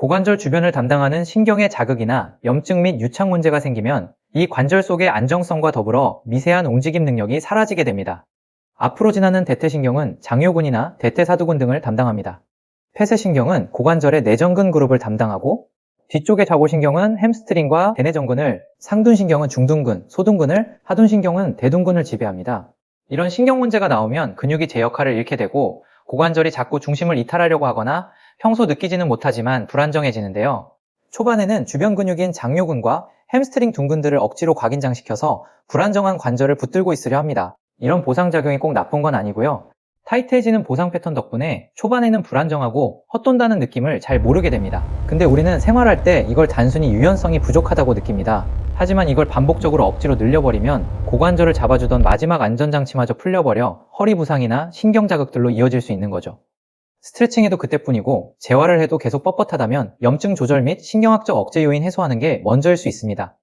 고관절 주변을 담당하는 신경의 자극이나 염증 및 유착 문제가 생기면 이 관절 속의 안정성과 더불어 미세한 움직임 능력이 사라지게 됩니다. 앞으로 지나는 대퇴신경은 장요근이나 대퇴사두근 등을 담당합니다. 폐쇄신경은 고관절의 내전근 그룹을 담당하고 뒤쪽의 좌골신경은 햄스트링과 대뇌전근을, 상둔신경은 중둔근, 소둔근을, 하둔신경은 대둔근을 지배합니다. 이런 신경 문제가 나오면 근육이 제 역할을 잃게 되고 고관절이 자꾸 중심을 이탈하려고 하거나 평소 느끼지는 못하지만 불안정해지는데요. 초반에는 주변 근육인 장요근과 햄스트링 둔근들을 억지로 곽인장시켜서 불안정한 관절을 붙들고 있으려 합니다. 이런 보상작용이 꼭 나쁜 건 아니고요. 타이트해지는 보상 패턴 덕분에 초반에는 불안정하고 헛돈다는 느낌을 잘 모르게 됩니다. 근데 우리는 생활할 때 이걸 단순히 유연성이 부족하다고 느낍니다. 하지만 이걸 반복적으로 억지로 늘려버리면 고관절을 잡아주던 마지막 안전장치마저 풀려버려 허리 부상이나 신경 자극들로 이어질 수 있는 거죠. 스트레칭해도 그때뿐이고 재활을 해도 계속 뻣뻣하다면 염증 조절 및 신경학적 억제 요인 해소하는 게 먼저일 수 있습니다.